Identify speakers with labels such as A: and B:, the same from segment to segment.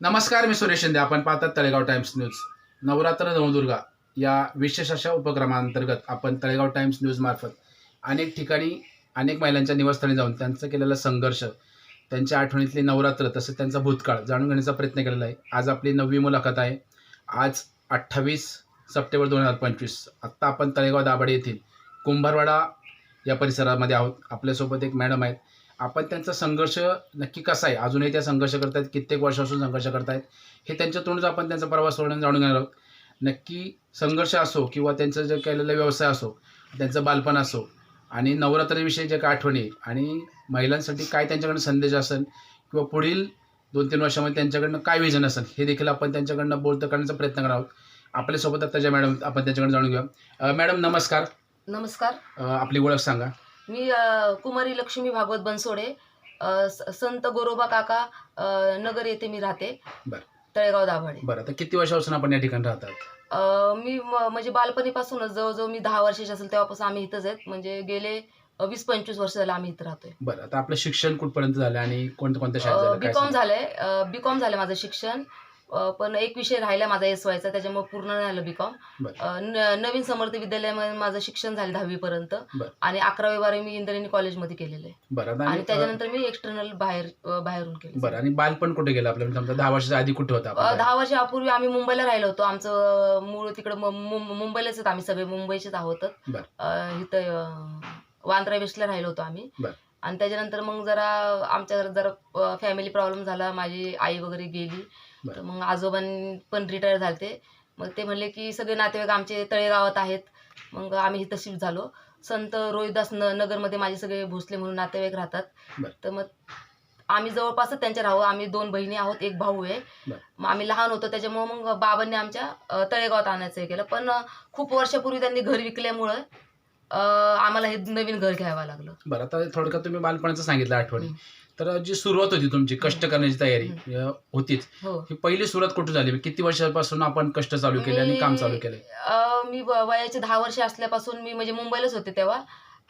A: नमस्कार मी सुरेश शिंदे. आपण पाहतात तळेगाव टाइम्स न्यूज. नवरात्र नवदुर्गा या विशेष अशा उपक्रमांतर्गत आपण तळेगाव टाइम्स न्यूजमार्फत अनेक ठिकाणी अनेक महिलांच्या निवासस्थानी जाऊन त्यांचा केलेला संघर्ष त्यांच्या आठवणीतली नवरात्र तसेच त्यांचा भूतकाळ जाणून घेण्याचा प्रयत्न केलेला आहे. आज आपली नववी मुलाखत आहे. आज अठ्ठावीस सप्टेंबर दोन हजार पंचवीस. आत्ता आपण तळेगाव दाभाडे येथील कुंभारवाडा या परिसरामध्ये आहोत. आपल्यासोबत एक मॅडम आहेत. आपण त्यांचा संघर्ष नक्की कसा आहे? अजूनही त्या संघर्ष करतायत कित्येक वर्षापासून संघर्ष करतायत. हे त्यांच्या तोंडच आपण त्यांचा प्रवास वर्णन जाणून घेणार आहोत. नक्की संघर्ष असो किंवा त्यांचं जे केलेला व्यवसाय असो त्यांचं बालपण असो आणि नवरात्रीविषयी जे काय आठवणी आणि महिलांसाठी काय त्यांच्याकडनं संदेश असेल किंवा पुढील दोन तीन वर्षामध्ये त्यांच्याकडनं काय विजन असेल हे देखील आपण त्यांच्याकडनं बोलतं करण्याचा प्रयत्न करणार आहोत. आपल्यासोबत आता ज्या मॅडम आपण त्यांच्याकडे जाणून घेऊया. मॅडम नमस्कार.
B: नमस्कार.
A: आपली ओळख सांगा.
B: मी कुमारी लक्ष्मी भागवत बनसोडे संत गोरोबा काका नगर येथे मी राहते. तळेगाव दाभाडे.
A: बरं आता किती वर्षापासून आपण या ठिकाणी राहतात?
B: मी म्हणजे बालपणीपासूनच जवळजवळ मी दहा वर्षाची असेल तेव्हापासून आम्ही इथंच आहेत. म्हणजे गेले वीस पंचवीस वर्ष झाले आम्ही इथं राहतोय.
A: बरं आता आपलं शिक्षण कुठपर्यंत झालं आणि कोणत्या कोणत्या शाळेत झालं?
B: बी
A: काय
B: कॉम
A: सांगा?
B: झालंय. बी कॉम झालं माझं शिक्षण. पण एक विषय राहिला माझा एस वायचा त्याच्यामुळे पूर्ण नाही झालं बी कॉम
A: बरं.
B: नवीन समर्थ विद्यालयामध्ये माझं शिक्षण झालं दहावी पर्यंत
A: बरं.
B: आणि अकरावी बारावी मी इंद्रायणी कॉलेजमध्ये केलेलं आहे. आणि त्याच्यानंतर मी एक्सटर्नल बाहेर बाहेरून केलं.
A: बरं आणि बालपण कुठे गेलं आपलं म्हणजे समजा दहा वर्षाच्या आधी कुठे होतं
B: दहा वर्षापूर्वी आम्ही मुंबईला राहिलो होतो. आमचं मूळ तिकडं मुंबईलाच आम्ही सगळे. मुंबईचेच आहोत. इथं वांद्रा वेस्टला राहिलो होतो आम्ही. आणि त्याच्यानंतर मग जरा आमच्या घरात जरा फॅमिली प्रॉब्लेम झाला. माझी आई वगैरे गेली. तर मग आजोबां पण रिटायर झालते. मग ते म्हणले की सगळे नातेवाईक आमचे तळेगावात आहेत. मग आम्ही इथं शिफ्ट झालो. संत रोहिदास न नगरमध्ये माझे सगळे भोसले म्हणून नातेवाईक राहतात. तर मग आम्ही जवळपासच त्यांच्या राहू. आम्ही दोन बहिणी आहोत. एक भाऊ आहे. मग आम्ही लहान होतो. त्याच्यामुळे मग बाबांनी आमच्या तळेगावात आणायचं हे केलं. पण खूप वर्षापूर्वी त्यांनी घर विकल्यामुळं आम्हाला हे नवीन घर घ्यावं लागलं.
A: बरं आता थोडक्यात तुम्ही बालपणाचं सांगितलं आठवणी. तर जी सुरुवात होती तुमची कष्ट करण्याची तयारी अं, होतीच.
B: हो.
A: ही पहिली सुरुवात कुठे झाली? किती वर्षापासून आपण कष्ट चालू केले आणि काम चालू केले?
B: अ, मी व- वयाचे दहा वर्ष असल्यापासून मी म्हणजे मुंबईलाच होते तेव्हा.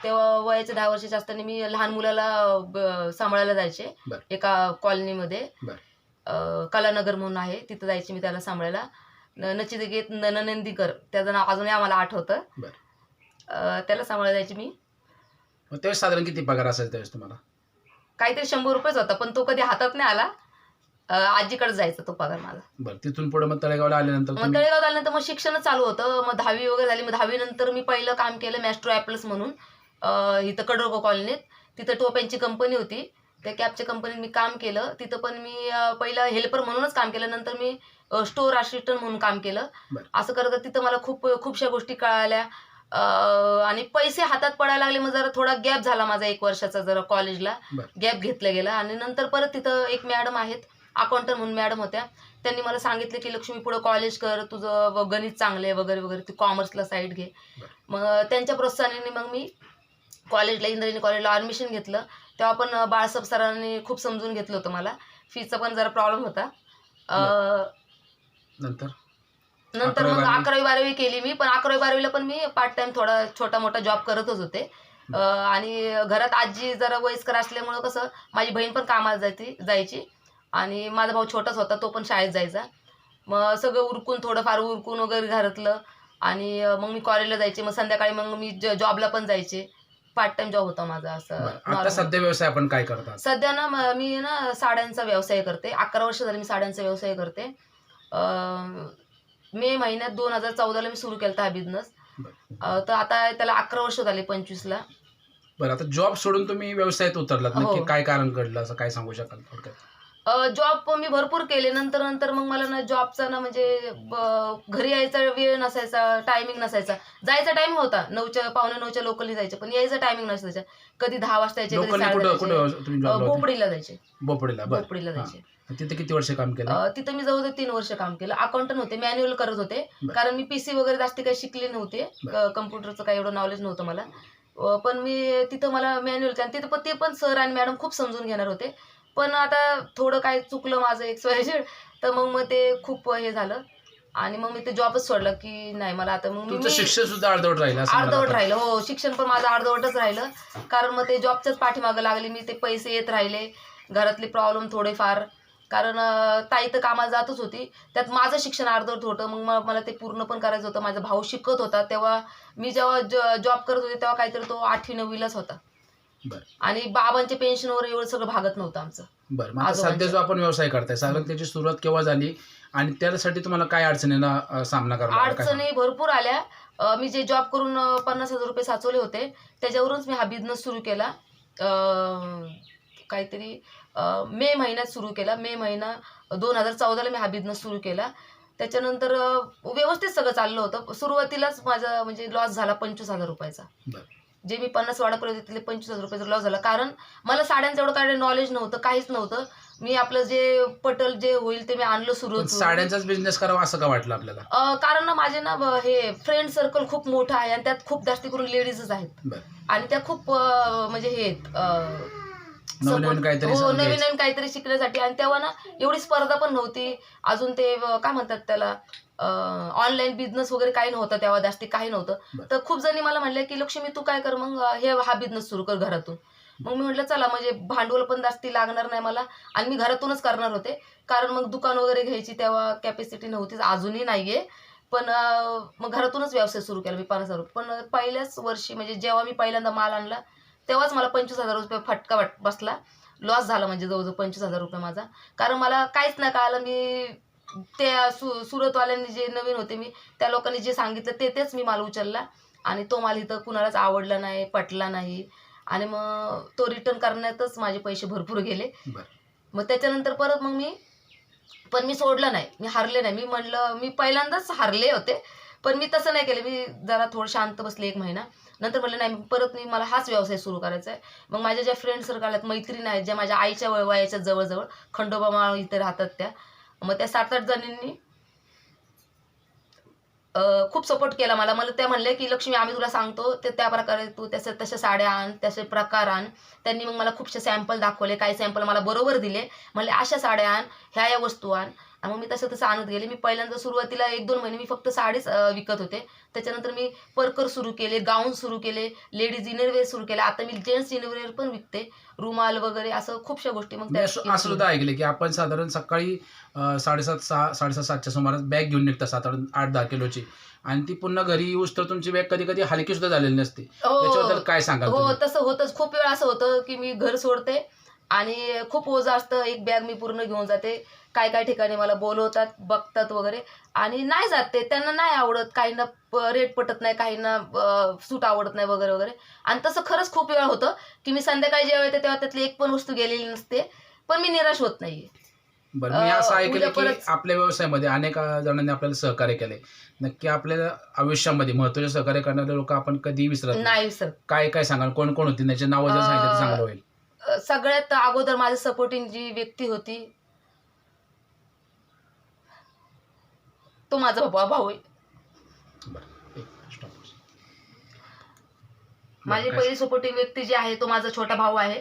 B: तेव्हा वयाचे दहा वर्षाचे असताना मी लहान मुलाला ब- सांभाळायला जायचे
A: बरं.
B: एका कॉलनीमध्ये.
A: बरं.
B: अ, कलानगर म्हणून आहे तिथं जायचे मी त्याला सांभाळायला. न- नचिकेत ननंदीकर त्याचं नाव अजूनही आम्हाला आठवतं.
A: बरं.
B: अ, त्याला सांभाळायला जायचे मी.
A: मग त्यावेळेस साधारण किती पगार असेल त्यावेळेस तुम्हाला?
B: काहीतरी शंभर रुपयेच होता पण तो कधी हातात नाही आला. अ, आजीकडे जायचा तो पगार माझा
A: बरं तिथून पुढे मग तळेगावला आल्यानंतर
B: मग
A: तुम्ही
B: तळेगाव आल्यानंतर मग शिक्षणच चालू होतं. मग दहावी वगैरे झाली. मग दहावी नंतर मी पहिलं काम केलं मॅस्ट्रो ॲपल्स म्हणून. अं, इथं कडोरको कॉलनीत. तिथं टोप्यांची कंपनी होती. त्या कॅबच्या कंपनीत मी काम केलं. तिथं पण मी अं, पहिलं हेल्पर म्हणूनच काम केलं. नंतर मी स्टोअर असिस्टंट म्हणून काम केलं.
A: बरं.
B: असं करत करत तिथं मला खूप खूपशा गोष्टी कळाल्या. आणि पैसे हातात पडायला लागले मग जरा थोडा गॅप झाला माझा एक वर्षाचा जरा कॉलेजला. गॅप घेतला गेला. आणि नंतर परत तिथं एक मॅडम आहेत अकाउंटंट म्हणून मॅडम होत्या. त्यांनी मला सांगितलं की लक्ष्मी पुढं कॉलेज कर तुझं गणित चांगलं आहे वगैरे वगैरे. तू कॉमर्सला साईड घे. मग त्यांच्या प्रोत्साहनाने मग मी कॉलेजला इंद्रायणी कॉलेजला ॲडमिशन घेतलं. तेव्हा पण बाळासाहेब सरांनी खूप समजून घेतलं होतं मला. फीचा पण जरा प्रॉब्लेम होता.
A: नंतर?
B: नंतर मग? अकरावी बारावी केली मी पण अकरावी बारावीला पण मी पार्ट टाइम थोडा छोटा मोठा जॉब करतच होते. आणि घरात आजी जरा वयस्कर असल्यामुळं कसं माझी बहीण पण कामाला जायची जायची. आणि माझा भाऊ छोटाच होता तो पण शाळेत जायचा. मग सगळं उरकून थोडंफार उरकून वगैरे घरातलं आणि मग मी कॉलेजला जायचे. मग संध्याकाळी मग मी जॉबला पण जायचे. पार्ट टाइम जॉब होता माझा असं.
A: सध्या व्यवसाय आपण काय करतात?
B: सध्या ना म- ना साड्यांचा व्यवसाय करते. अकरा वर्ष झाली मी साड्यांचा व्यवसाय करते. मे महिन्यात दोन हजार चौदाला मी सुरू केला हा बिझनेस तर आता त्याला अकरा वर्ष झाली पंचवीसला.
A: बरं आता जॉब सोडून तुम्ही व्यवसायात उतरलात. नक्की
B: हो.
A: काय कारण घडलं असं काय सांगू शकाल थोडक्यात?
B: जॉब मी भरपूर केले. नंतर नंतर मग मला ना जॉबचा ना म्हणजे ब- घरी यायचा वेळ नसायचा टायमिंग नसायचा. जायचा टाइम होता. नऊच्या पावणे नऊच्या लोकलनी जायचं पण यायचा टायमिंग नसायचा. कधी दहा वाजता यायचे कधी
A: लोकलने
B: साडे
A: कुठं
B: दहा
A: कुठं तुम्ही
B: यायचे. अं,
A: जॉब
B: बोपडीला जायचे.
A: बोपडीला बरं.
B: बोपडीला. जायचे.
A: तिथे किती वर्ष काम केलं?
B: अ, तिथं मी जवळजवळ तीन वर्ष काम केलं. अकाउंटंट होते मॅन्युअल करत होते.
A: बरं.
B: कारण मी पीसी वगैरे जास्त काही शिकले नव्हते. कम्प्युटरचं काही एवढं नॉलेज नव्हतं मला. अ, पण मी तिथं मला मॅन्युअल आणि तिथं पण ते पण सर आणि मॅडम खूप समजून घेणार होते. पण आता थोडं काय चुकलं माझं एक तर मग मग ते खूप हे झालं. आणि मग मी ते जॉबच सोडलं की नाही मला आता मग
A: तुमचं
B: मी
A: शिक्षण सुद्धा अर्धवट राहिलं असं मला
B: अर्धवट
A: वाटतं.
B: राहिलं. हो शिक्षण पण माझं अर्धवटच राहिलं. कारण मग ते जॉबच्याच पाठीमागं लागले. मी ते पैसे येत राहिले. घरातले प्रॉब्लेम थोडेफार. कारण ताई तर कामाला जातच होती. त्यात माझं शिक्षण अर्धवट होतं. मग मला ते पूर्ण पण करायचं होतं. माझा भाऊ शिकत होता. तेव्हा मी जेव्हा जॉब करत होते तेव्हा काहीतरी तो आठवी नववीलाच होता आणि बाबांच्या पेन्शनवर एवढं सगळं भागत नव्हतं आमचं.
A: बरं. सध्या जो आपण व्यवसाय करताय साधारण त्याची सुरुवात केव्हा झाली? आणि त्यासाठी तुम्हाला काय अडचणींना अं, सामना करावा? काय
B: अडचणी भरपूर आल्या. मी जे जॉब करून पन्नास हजार रुपये साचवले होते. त्याच्यावरूनच मी हा बिझनेस सुरू केला. काहीतरी मे महिन्यात सुरू केला. मे महिना दोन हजार चौदाला मी हा बिझनेस सुरू केला. त्याच्यानंतर व्यवस्थित सगळं चाललं होतं. सुरुवातीलाच माझा म्हणजे लॉस झाला पंचवीस हजार रुपयाचा. जे मी पन्नास वाढापर्यंत होते तिथले पंचवीस हजार रुपयाचा लॉस झाला. कारण मला साड्यांचं एवढं काय नॉलेज नव्हतं काहीच नव्हतं. मी आपलं जे पटल जे होईल ते मी आणलं सुरू
A: साड्यांचाच बिझनेस करावा असं का वाटलं आपल्याला?
B: कारण ना माझे ना हे फ्रेंड सर्कल खूप मोठं आहे आणि त्यात खूप जास्ती करून लेडीजच आहेत. आणि त्या खूप म्हणजे हे
A: नवीन नवीन
B: support-
A: काहीतरी
B: हो. नवीन नवीन काहीतरी शिकण्यासाठी. आणि तेव्हा ना एवढी स्पर्धा पण नव्हती. अजून ते काय म्हणतात त्याला ऑनलाईन बिझनेस वगैरे काही नव्हतं तेव्हा जास्ती काही नव्हतं. तर खूप जणी मला म्हणले की लक्ष्मी तू काय कर मग? हे हा बिझनेस सुरू कर घरातून. मग मी म्हटलं चला म्हणजे भांडवल पण जास्ती लागणार नाही मला. आणि मी घरातूनच करणार होते. कारण मग दुकान वगैरे घ्यायची तेव्हा कॅपॅसिटी नव्हतीच अजूनही नाहीये. पण मग घरातूनच व्यवसाय सुरू केला मी रुपये. पण पहिल्याच वर्षी म्हणजे जेव्हा मी पहिल्यांदा माल आणला तेव्हाच मला पंचवीस हजार रुपये फटका वाट बसला. लॉस झाला म्हणजे जवळजवळ पंचवीस हजार रुपये माझा. कारण मला काहीच नाही कळालं. मी त्या सु सुरतवाल्यांनी जे नवीन होते मी त्या लोकांनी जे सांगितलं ते तेच मी माल उचलला. आणि तो माल इथं कुणालाच आवडला नाही पटला नाही. आणि मग तो रिटर्न करण्यातच माझे पैसे भरपूर गेले. मग त्याच्यानंतर परत मग मी पण मी सोडलं नाही. मी हारले नाही. मी म्हणलं मी पहिल्यांदाच हारले होते. पण मी तसं नाही केलं. मी जरा थोडं शांत बसले एक महिना. नंतर म्हटलं नाही परत मी मला हाच व्यवसाय सुरू करायचा आहे मग माझ्या ज्या फ्रेंड सर्कल आहेत मैत्रीण आहेत ज्या माझ्या आईच्या वय- वयाच्या जवळजवळ खंडोबा माळ इथे राहतात त्या. मग त्या सात आठ जणींनी खूप सपोर्ट केला मला. मला त्या म्हणले की लक्ष्मी आम्ही तुला सांगतो ते त्या प्रकारे तू तसे तशा साड्या आण तसे प्रकार आण. त्यांनी मग मला खूपसे सॅम्पल दाखवले. काही सॅम्पल मला बरोबर दिले. म्हणले अशा साड्या आण ह्या या वस्तू आण. मग मी तसं तसं आणत गेले. मी पहिल्यांदा सुरुवातीला एक दोन महिने मी फक्त साडीच विकत होते. त्याच्यानंतर मी परकर सुरू केले गाऊन सुरू केले लेडीज इनरवेअर सुरू केले. आता मी जेंट्स इनरवेअर पण विकते. रुमाल वगैरे असं खूपशा गोष्टी मग
A: असं सुद्धा ऐकलं की आपण साधारण सकाळी साडेसात सहा साडेसात सातच्या सुमारास बॅग घेऊन निघता साधारण आठ दहा किलोची. आणि ती पुन्हा घरी येऊस तर तुमची बॅग कधी कधी हलकी सुद्धा झालेली नसते. त्याच्याबद्दल
B: हो
A: काय सांगाल
B: हो? तसं होतच. खूप वेळ असं होतं की मी घर सोडते. आणि खूप ओझं असतं. एक बॅग मी पूर्ण घेऊन जाते. काय काय ठिकाणी मला बोलवतात बघतात वगैरे. आणि नाही जात ते. त्यांना नाही आवडत. काहींना रेट पटत नाही. काहींना सूट आवडत नाही वगैरे वगैरे. आणि तसं खरंच खूप वेळ होतं की मी संध्याकाळी जेव्हा येते तेव्हा त्यातली एक पण वस्तू गेलेली नसते. पण मी निराश होत नाहीये.
A: बरं मी असं ऐकलं की आपल्या व्यवसायामध्ये अनेक जणांनी आपल्याला सहकार्य केले नक्की आपल्या आयुष्यामध्ये महत्त्वाचे सहकार्य करणारे लोक आपण कधी विसरत नाही. काय काय सांगाल? कोण कोण होती? त्याचे नाव जर सांगितलं चांगलं होईल.
B: सगळ्यात अगोदर माझी सपोर्टिंग जी व्यक्ती होती तो माझा भाऊ भाऊ आहे. माझी पहिली सपोर्टिंग व्यक्ती जी आहे तो माझा छोटा भाऊ आहे.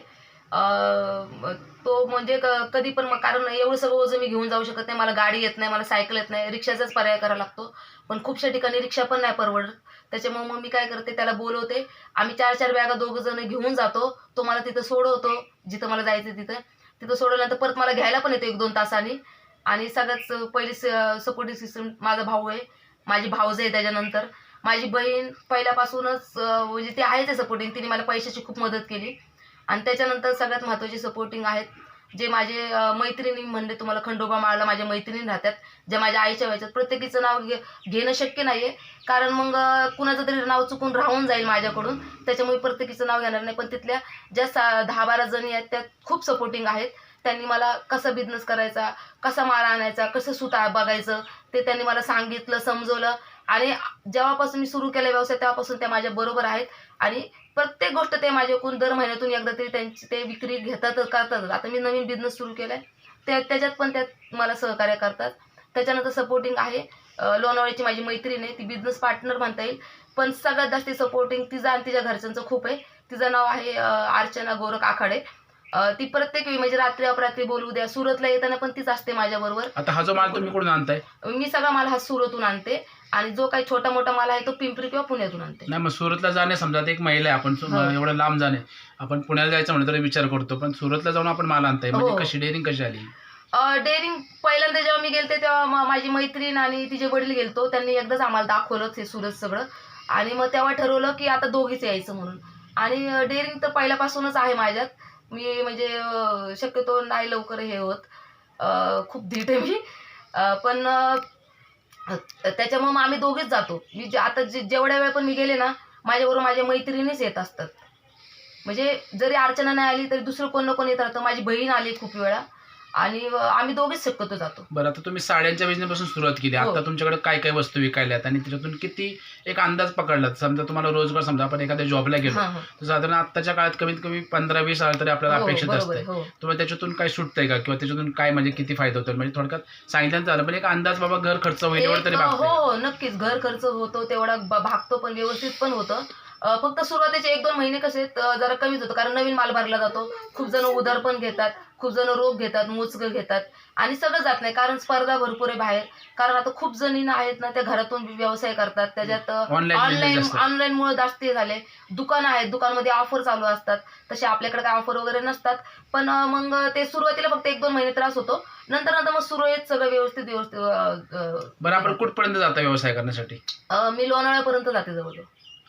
B: तो म्हणजे कधी पण मग- कारण एवढं सगळं ओझं मी घेऊन जाऊ शकत नाही. मला गाडी येत नाही मला सायकल येत नाही. रिक्षाचाच पर्याय करावा लागतो. पण खूपशा ठिकाणी रिक्षा पण नाही परवडत. त्याच्यामुळे मग मी काय करते त्याला बोलवते. आम्ही चार चार बॅगा दोघं जण घेऊन जातो. तो मला तिथं सोडवतो जिथं मला जायचं तिथं. तिथं सोडवल्यानंतर परत मला घ्यायला पण येतो एक दोन तासांनी. आणि सगळ्यात पहिली सपोर्टिंग सिस्टम माझा भाऊ आहे. माझी भाऊज आहे त्याच्यानंतर. माझी बहीण पहिल्यापासूनच म्हणजे ती आहे ते सपोर्टिंग तिने मला पैशाची खूप मदत केली. आणि त्याच्यानंतर सगळ्यात महत्त्वाची सपोर्टिंग आहेत जे माझे मैत्रिणी म्हणले तुम्हाला खंडोबा माळला माझ्या मैत्रिणी राहतात ज्या माझ्या आईच्या व्हायच्यात प्रत्येकीचं नाव घे घेणं शक्य नाही आहे कारण मग कुणाचं तरी नाव चुकून राहून जाईल माझ्याकडून. त्याच्यामुळे प्रत्येकीचं नाव घेणार नाही. पण तिथल्या ज्या सा दहा बारा जणी आहेत त्या खूप सपोर्टिंग आहेत. त्यांनी मला कसा बिझनेस करायचा कसा माल आणायचा कसं सुता बघायचं ते त्यांनी मला सांगितलं समजवलं. आणि जेव्हापासून मी सुरू केला व्यवसाय तेव्हापासून ते माझ्या बरोबर आहेत. आणि प्रत्येक गोष्ट ते माझ्याकडून दर महिन्यातून एकदा तरी त्यांची ते विक्री घेतात करतात. आता मी नवीन बिझनेस सुरू केलाय. त्या त्याच्यात पण त्यात मला सहकार्य करतात. त्याच्यानंतर सपोर्टिंग आहे. लोणावळ्याची माझी मैत्रीण आहे. ती बिझनेस पार्टनर म्हणता येईल. पण सगळ्यात जास्त सपोर्टिंग तिचा आणि तिच्या घरच्यांचं खूप आहे. तिचं नाव आहे अर्चना गोरख आखाडे. ती प्रत्येक वेळी म्हणजे रात्री अपरात्री बोलू द्या सुरतला येताना पण तीच असते माझ्याबरोबर
A: आता हा जो माल तुम्ही कुठून आणताय?
B: मी सगळा माल हा सुरतून आणते. आणि जो काही छोटा मोठा माल आहे तो पिंपरी किंवा पुण्यातून आणते.
A: नाही मग सुरतला जाणे समजा आता एक महिला आहे आपण सु-
B: हो.
A: एवढं लांब जाणे. आपण पुण्याला जायचं म्हणलं तरी विचार करतो पण सुरतला जाऊन आपण माल आणताय. म्हणजे
B: हो.
A: कशी डेअरिंग कशी आली?
B: डेअरिंग पहिल्यांदा जेव्हा मी गेलते तेव्हा मा- माझी मैत्रीण आणि तिचे वडील गेलतो. त्यांनी एकदाच आम्हाला दाखवलं ते सूरज सगळं. आणि मग तेव्हा ठरवलं की आता दोघीच यायचं म्हणून. आणि डेअरिंग तर पहिल्यापासूनच आहे माझ्यात. मी म्हणजे शक्यतो नाही लवकर हे होत. खूप धीट आहे मी. पण त्याच्यामुळं मग आम्ही दोघेच जातो. मी जे- आता जे जेवढ्या वेळ पण मी गेले ना माझ्याबरोबर माझ्या मैत्रिणीच येत असतात. म्हणजे जरी अर्चना नाही आली तरी दुसरं कोण ना कोण येत राहतं. माझी बहीण आली खूप वेळा. आणि आम्ही दोघेच शक्यतो जातो.
A: बरं आता तुम्ही साड्यांच्या बिझनेस पासून सुरुवात केली.
B: हो.
A: आता तुमच्याकडे काय काय वस्तू विकायला आहेत आणि त्याच्यातून किती एक अंदाज पकडलात? समजा तुम्हाला रोजगार समजा आपण एखाद्या जॉबला गेलो
B: हां, हां.
A: तर साधारण आत्ताच्या काळात कमीत कमी पंधरा वीस हजार तरी आपल्याला
B: हो,
A: अपेक्षित
B: बरोबर
A: असते
B: आहे, हो.
A: तुम्हाला त्याच्यातून काय सुटतंय का? किंवा त्याच्यातून काय म्हणजे किती फायदा होतो म्हणजे थोडक्यात सांगितलं झालं पण एक अंदाज बाबा घर खर्च होईल एवढं
B: एक,
A: तरी
B: हो. हो नक्कीच. घर खर्च होतो तेवढा ब- भागतो पण व्यवस्थित पण होतं. अं, फक्त सुरुवातीचे एक दोन महिने कसे जरा कमीच होतं कारण नवीन माल भरला जातो. खूप जण उधार पण घेतात. खूप जण रोख घेतात मोजकं घेतात आणि सगळं जात नाही. कारण स्पर्धा भरपूर आहे बाहेर. कारण आता खूप जणींना आहेत ना त्या घरातून व्यवसाय करतात. त्याच्यात
A: Online business
B: ऑनलाईन. ऑनलाईन मुळे जास्त हे झाले. दुकानं आहेत. दुकानमध्ये ऑफर चालू असतात. तसे आपल्याकडे काय ऑफर वगैरे नसतात. पण अं, मग ते सुरुवातीला फक्त एक दोन महिने त्रास होतो. नंतर नंतर मग सुरळीत सगळं व्यवस्थित व्यवस्थित अं, अं,
A: बरं आपण कुठपर्यंत जाता व्यवसाय करण्यासाठी?
B: अं, मी लोणावळ्यापर्यंत जाते जवळजवळ.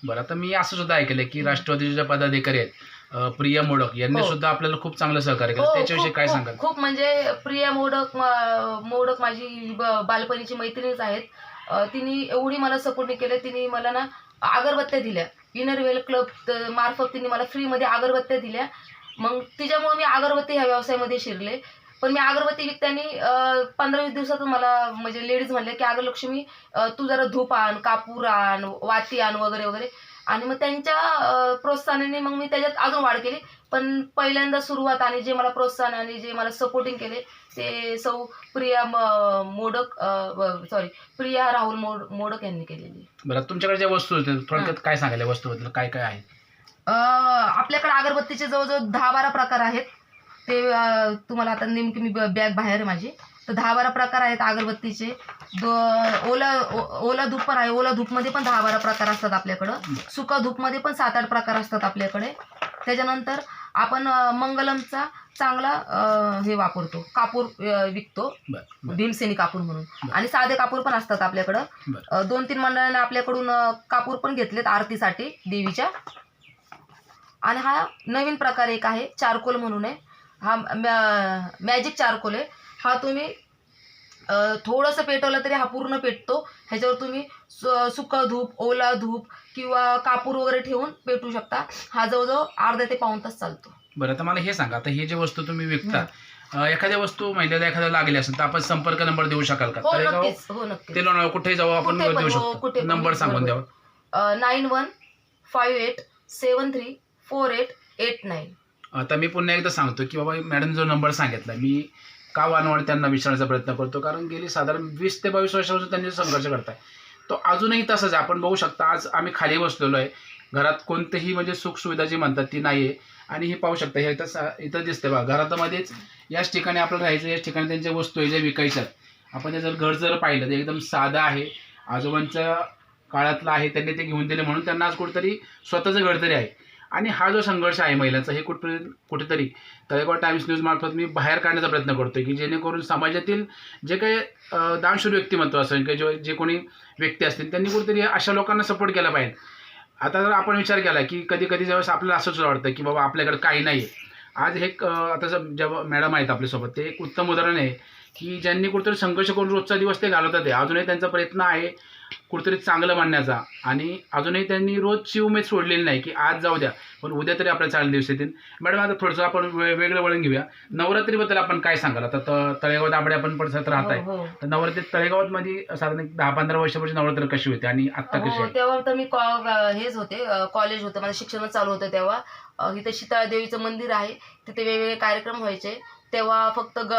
A: बरं आता मी असं सुद्धा ऐकलंय की राष्ट्रवादीचे जे पदाधिकारी आहेत अं, प्रिया मोडक. यांनी
B: हो.
A: सुद्धा आपल्याला खूप चांगलं सहकार्य केलं.
B: हो,
A: त्याच्याविषयी
B: खूप-
A: काय
B: खूप-
A: सांगाल?
B: खूप म्हणजे प्रिया मोडक मा- मोडक माझी ब- बालपणीची मैत्रीणच आहेत. अं, तिने एवढी मला सपोर्ट केलं. तिने मला ना अगरबत्त्या दिल्या. इनर वेल क्लब मार्फत तिने मला फ्रीमध्ये अगरबत्त्या दिल्या. मग तिच्यामुळे मी अगरबत्ती ह्या व्यवसायामध्ये शिरले. पण मी अगरबत्ती विकताना पंधरा वीस दिवसातच मला म्हणजे लेडीज म्हणले की अगं लक्ष्मी अं, तू जरा धूप आण कापूर आण वाती आण वगैरे वगैरे. आणि मग त्यांच्या प्रोत्साहनाने मग मी त्याच्यात अजून वाढ केली. पण पहिल्यांदा सुरुवात आणि जे मला प्रोत्साहन आणि जे मला सपोर्टिंग केले ते सौ प्रिया मोडक सॉरी प्रिया राहुल मोड मोडक यांनी केलेली.
A: बरं तुमच्याकडे ज्या वस्तू होत्या थोडक्यात काय सांगायला वस्तूबद्दल? काय काय आहे
B: आपल्याकडे अगरबत्तीचे जवळजवळ दहा बारा प्रकार आहेत. ते तुम्हाला आता नेमकी मी बॅग बाहेर आहे माझी. तर दहा बारा प्रकार आहेत अगरबत्तीचे. दो ओला ओ- ओला धूप पण आहे. ओला धूपमध्ये पण दहा बारा प्रकार असतात आपल्याकडं. सुका धूपमध्ये पण सात आठ प्रकार असतात आपल्याकडे. त्याच्यानंतर आपण मंगलमचा चांगला हे वापरतो. कापूर विकतो. भीमसेनी कापूर म्हणून. आणि साधे कापूर पण असतात आपल्याकडं. दोन तीन मंडळांनी आपल्याकडून कापूर पण घेतलेत आरतीसाठी देवीच्या. आणि हा नवीन प्रकार एक आहे चारकोल म्हणून आहे. हा मॅ- मॅजिक चारकोल आहे. हा तुम्ही थोडंसं पेटवलं तरी हा पूर्ण पेटतो. ह्याच्यावर तुम्ही सु- सुकं धूप ओला धूप किंवा कापूर वगैरे ठेवून पेटू शकता. हा जवळजवळ अर्धा ते पाऊण तास चालतो.
A: बरं आता मला हे सांगा. आता हे जे वस्तू तुम्ही विकता एखाद्या वस्तू महिन्याला एखाद्या लागली असेल तर आपण संपर्क नंबर देऊ शकाल का?
B: हो नक्कीच. हो नक्कीच.
A: ते लोणावळा कुठेही जाऊ आपण
B: कुठे पण,
A: देऊ
B: हो, कुठे
A: शकतो
B: पण,
A: नंबर सांगून. द्यावा.
B: Nine one five eight seven three four eight eight nine.
A: आता मी पुन्हा एकदा सांगतो की बाबा मॅडम जो नंबर सांगितला मी का वारंवार त्यांना विचारण्याचा प्रयत्न करतो? कारण गेली साधारण वीस ते बावीस वर्षापासून त्यांनी संघर्ष करताय. तो अजूनही तसंच आहे. आपण बघू शकता आज आम्ही खाली बसलेलो आहे. घरात कोणतेही म्हणजे सुखसुविधा जी म्हणतात ती नाही आहे आणि हे पाहू शकता हे इथं सा- इथं दिसते बघा. घरातमध्येच याच ठिकाणी आपल्याला राहायचं याच ठिकाणी त्यांच्या वस्तू आहे ज्या विकायच्या आहेत. आपण ते जर घर जर पाहिलं तर एकदम साधं आहे. आजोबांच्या काळातलं आहे त्यांनी ते घेऊन दिले म्हणून त्यांना आज कुठेतरी स्वतःचं घर तरी आहे. आणि हा जो संघर्ष आहे महिलांचा हे कुठपर्यंत कुठेतरी तळेगाव टाइम्स न्यूज मार्फत मी बाहेर काढण्याचा प्रयत्न करतोय की जेणेकरून समाजातील जे काही दानशूर व्यक्तिमत्व असेल किंवा जे जे कोणी व्यक्ती असतील त्यांनी कुठेतरी अशा लोकांना सपोर्ट केला पाहिजे. आता जर आपण विचार केला की कधी कधी ज्यावेळेस आपल्याला असंच वाटतं की बाबा आपल्याकडे काही नाही आहे आज हे आता जर जेव्हा मॅडम आहेत आपल्यासोबत ते एक उत्तम उदाहरण आहे. की ज्यांनी कुठेतरी संघर्ष करून रोजचा दिवस ते घालवतात आहे अजूनही त्यांचा प्रयत्न आहे कुठेतरी चांगलं म्हणण्याचा आणि अजूनही त्यांनी रोजची उमेद सोडलेली नाही की आज जाऊ द्या पण उद्या तरी आपल्या चांगले दिवस येतील. मॅडम आता थोडंसं आपण वेगळं वळण घेऊया. नवरात्रीबद्दल आपण काय सांगाल? आता त- तळेगाव दाबडे आपण परिसरात राहत आहे.
B: हो, हो.
A: तर नवरात्री तळेगावात मध्ये साधारण दहा पंधरा वर्षापूर्वी नवरात्र कशी होती आणि आत्ता कशी
B: हो
A: आहे?
B: तेव्हा तर मी कॉ- हेच होते. अ, कॉलेज होतं. माझं शिक्षण चालू होतं तेव्हा. अ, इथं शीतळा देवीचं मंदिर आहे. तिथे वेगवेगळे कार्यक्रम व्हायचे. तेव्हा फक्त ग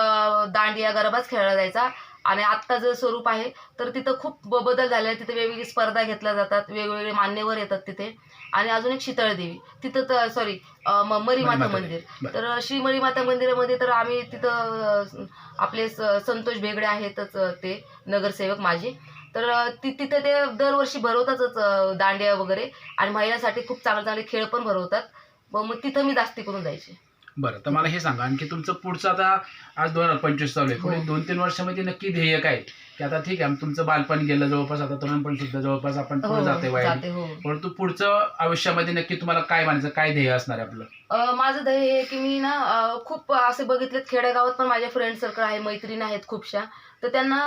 B: दांडिया गरबाच खेळला जायचा. आणि आत्ता जे स्वरूप आहे तर तिथं खूप बदल झाले आहे तिथे वेगवेगळी स्पर्धा घेतल्या जातात वेगवेगळे मान्यवर येतात तिथे. आणि अजून एक शीतळ देवी. तिथं तर सॉरी मरीमाता मंदिर. तर श्री मरीमाता मंदिरामध्ये तर आम्ही तिथं आपले संतोष भेगडे आहेतच ते नगरसेवक माझे. तर ति तिथे ते दरवर्षी भरवतातच दांडिया वगैरे. आणि महिलांसाठी खूप चांगले चांगले खेळ पण भरवतात. मग तिथं मी जास्ती करून जायचे.
A: बरं तर मला हे सांगा आणखी तुमचं पुढचं आता आज दोन हजार पंचवीस चालू आहे.
B: हो.
A: पुढे दोन तीन वर्षामध्ये नक्की ध्येय काय की आता ठीक आहे तुमचं बालपण गेलं जवळपास आता तरुणपण सुद्धा जवळपास आपण
B: हो
A: पुढे जाते
B: जाते हो.
A: परंतु पुढचं आयुष्यामध्ये नक्की तुम्हाला काय म्हणायचं काय ध्येय असणार आहे आपलं?
B: माझं ध्येय हे की मी ना खूप असे बघितलेत खेडेगावात पण माझे फ्रेंड सर्कल आहे मैत्रीण आहेत खूपशा. तर त्यांना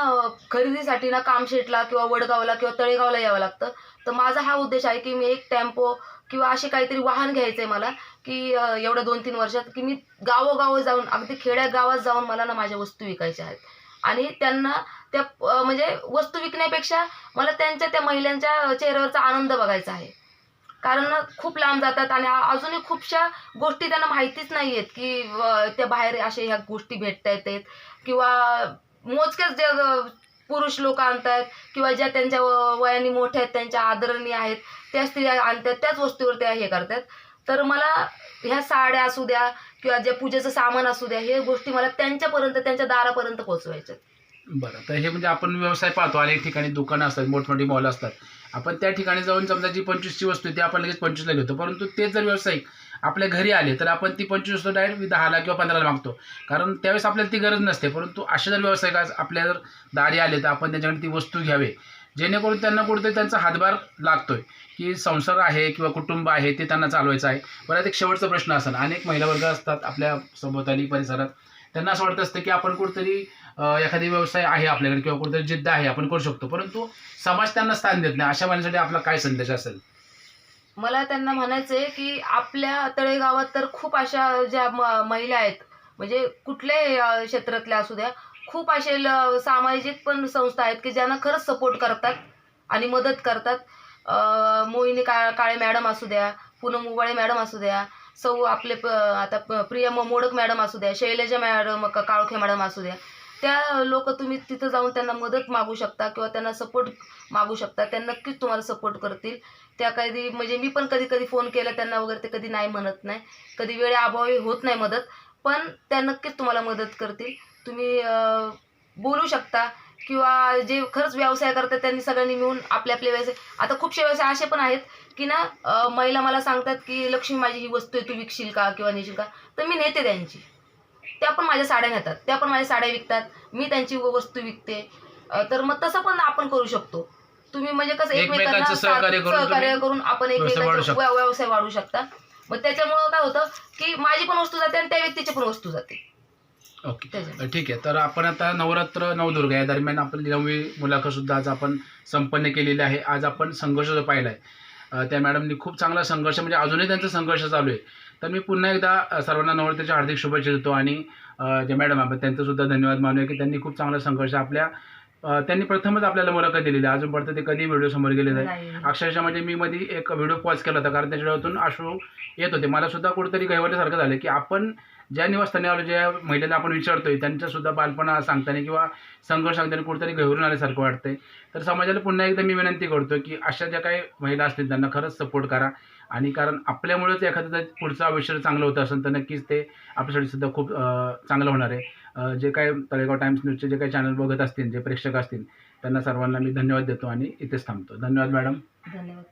B: खरेदीसाठी ना कामशेटला किंवा वडगावला किंवा तळेगावला यावं लागतं. तर माझा हा उद्देश आहे की मी एक टेम्पो किंवा असे काहीतरी वाहन घ्यायचंय मला की एवढं एवढ्या दोन तीन वर्षात की मी गावोगाव जाऊन अगदी खेड्या गावात जाऊन मला ना माझ्या वस्तू विकायच्या आहेत. आणि त्यांना त्या म्हणजे वस्तू विकण्यापेक्षा मला त्यांच्या त्या महिलांच्या चेहऱ्यावरचा आनंद बघायचा आहे. कारण खूप लांब जातात आणि अजूनही खूपशा गोष्टी त्यांना माहितीच नाही आहेत की त्या बाहेर अशा ह्या गोष्टी भेटता येतात किंवा मोजकेच जे पुरुष लोक आणतात किंवा ज्या त्यांच्या व- वयाने मोठ्या आहेत त्यांच्या आदरणीय आहेत त्या स्त्रिया आणतात त्याच वस्तूवर त्या हे करतात तर मला ह्या साड्या असू द्या किंवा ज्या पूजेचं सामान असू द्या हे गोष्टी मला त्यांच्यापर्यंत त्यांच्या दारापर्यंत पोहोचवायच्या
A: बरं तर हे म्हणजे आपण व्यवसाय पाहतो अनेक ठिकाणी दुकानं असतात मोठमोठी मॉल असतात. आपण त्या ठिकाणी जाऊन समजा जी पंचवीसची वस्तू आहे ती आपण लगेच पंचवीसला घेतो. परंतु ते जर व्यावसायिक आपल्या घरी आले तर आपण ती पंचवीस वस्तू डायरेक्ट दहाला किंवा पंधराला मागतो. कारण त्यावेळेस आपल्याला ती गरज नसते परंतु असे जर व्यावसायिक आज आपल्या जर दारी आले तर आपण त्यांच्याकडे ती वस्तू घ्यावे. जेणेकरून त्यांना कुठेतरी त्यांचा हातभार लागतोय की संसार आहे किंवा कुटुंब आहे ते त्यांना चालवायचं आहे. परत एक शेवटचा प्रश्न असेल अनेक महिला वर्ग असतात आपल्या सभोवताली परिसरात. त्यांना असं वाटत असतं की आपण कुठेतरी एखादी व्यवसाय आहे आपल्याकडे किंवा कुठेतरी जिद्द आहे आपण करू शकतो. परंतु समाज त्यांना स्थान देत नाही. अशा माणसासाठी आपला काय संदेश असेल?
B: मला त्यांना म्हणायचंय की आपल्या तळेगावात तर खूप अशा ज्या महिला आहेत म्हणजे कुठल्याही क्षेत्रातल्या असू द्या खूप असे ल- सामाजिक पण संस्था आहेत की ज्यांना खरंच सपोर्ट करतात आणि मदत करतात. मोहिनी का काळे मॅडम असू द्या पूनम उबाळे मॅडम असू द्या सौ आपले प आता प्रिया मोडक मॅडम असू द्या शैलजा मॅडम काळोखे मॅडम असू द्या त्या लोक तुम्ही तिथं जाऊन त्यांना मदत मागू शकता किंवा त्यांना सपोर्ट मागू शकता त्या नक्कीच तुम्हाला सपोर्ट करतील. त्या कधी म्हणजे मी पण कधी कधी फोन केला त्यांना वगैरे ते कधी नाही म्हणत नाही. कधी वेळेअभावी होत नाही मदत पण त्या नक्कीच तुम्हाला मदत करतील. तुम्ही बोलू शकता किंवा जे खरंच व्यवसाय करतात त्यांनी सगळ्यांनी मिळून आपले आपले व्यवसाय आता खूपसे व्यवसाय असे पण आहेत की ना महिला मला सांगतात की लक्ष्मी माझी ही वस्तू आहे तू विकशील का किंवा नेशील का? तर मी नेते त्यांची. त्या पण माझ्या साड्या नेतात त्या पण माझ्या साड्या विकतात मी त्यांची व- वस्तू विकते. तर मग तसं पण आपण करू शकतो. तुम्ही म्हणजे कसं
A: एकमेकांचं
B: एकमेकांना
A: सहकार्य करून
B: सहकार्य
A: तुम्ही
B: करून आपण
A: व्यवसाय वाढवू
B: एकमेकांचा
A: शकता.
B: व्य- व्यवसाय वाढवू शकता. मग त्याच्यामुळं काय होतं की माझी पण वस्तू जाते आणि त्या व्यक्तीची पण वस्तू जाते.
A: ओके. ठीक आहे. तर आपण आता नवरात्र नवदुर्गा या दरम्यान आपली नववी मुलाखत सुद्धा आज आपण संपन्न केलेली आहे. आज आपण संघर्ष जो पाहिला आहे त्या मॅडमनी खूप चांगला संघर्ष म्हणजे अजूनही त्यांचा संघर्ष चालू आहे. तर मी पुन्हा एकदा अ, सर्वांना नवरात्रीच्या हार्दिक शुभेच्छा देतो आणि अ, जे मॅडम आपण त्यांचं सुद्धा धन्यवाद मानूया की त्यांनी खूप चांगला संघर्ष आपल्या त्यांनी प्रथमच आपल्याला मुलाखत दिलेली आहे. अजूनपर्यंत ते कधी व्हिडिओ समोर गेले नाही. अक्षरशः म्हणजे मी मध्ये एक व्हिडिओ पॉज केला होता. कारण त्याच्या डोळ्यातून अश्रू येत होते. मला सुद्धा कुठेतरी गैवाल्यासारखं झालं की आपण ज्या निवासस्थानी आलो ज्या महिलेला आपण विचारतोय त्यांच्या सुद्धा बालपणा सांगताना किंवा संघर्ष सांगताना कुठेतरी गैरून आल्यासारखं वाटतंय. तर समाजाला पुन्हा एकदा मी विनंती करतो की अशा ज्या काही महिला असतील त्यांना खरंच सपोर्ट करा. आणि कारण आपल्यामुळेच एखादं पुढचं आयुष्य चांगलं होतं असेल तर नक्कीच ते आपल्यासाठी सुद्धा खूप चांगलं होणार आहे. जे काही तळेगाव टाइम्स न्यूजचे जे काही चॅनल बघत असतील जे प्रेक्षक असतील त्यांना सर्वांना मी धन्यवाद देतो आणि इथेच थांबतो. धन्यवाद मॅडम.
B: धन्यवाद.